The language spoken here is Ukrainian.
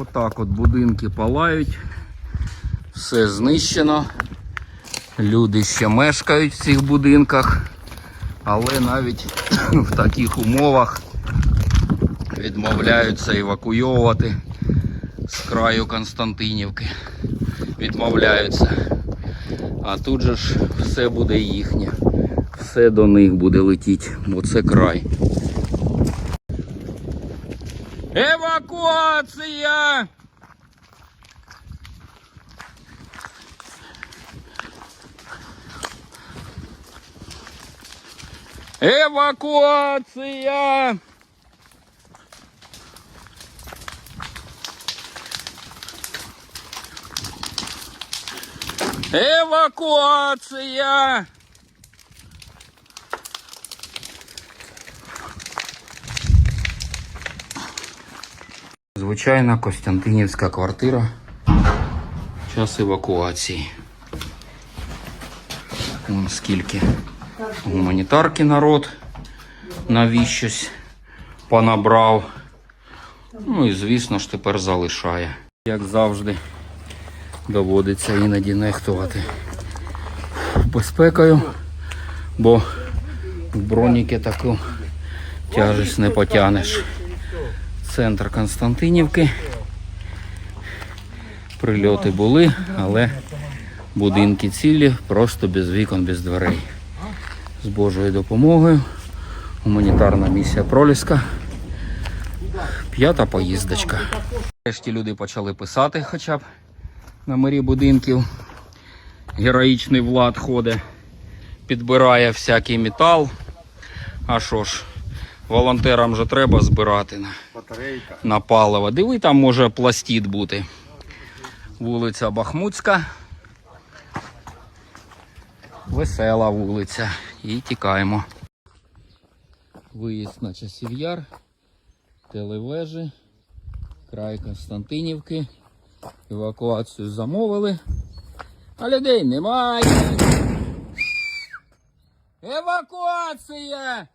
Отак от будинки палають, все знищено. Люди ще мешкають в цих будинках, але навіть в таких умовах відмовляються евакуйовувати з краю Константинівки. Відмовляються. А тут же ж все буде їхнє. Все до них буде летіти, бо це край. Евакуація! Евакуація! Евакуація! Звичайна Костянтинівська квартира. Час евакуації. Вон скільки гуманітарки народ навіщось понабрав. Ну і звісно ж тепер залишає. Як завжди, доводиться іноді нехтувати безпекою, бо в броніки таку тяжесть не потягнеш. Центр Константинівки. Прильоти були, але будинки цілі, просто без вікон, без дверей. З Божою допомогою. Гуманітарна місія Проліска. П'ята поїздочка. Нарешті люди почали писати хоча б номері будинків. Героїчний влад ходить, підбирає всякий метал. А що ж, волонтерам же треба збирати на, Батарейка. на паливо. Диви, там може пластит бути. Вулиця Бахмутська. Весела вулиця. І тікаємо. Виїзд на часів яр, телевежі, край Константинівки. Евакуацію замовили. А людей немає. Евакуація!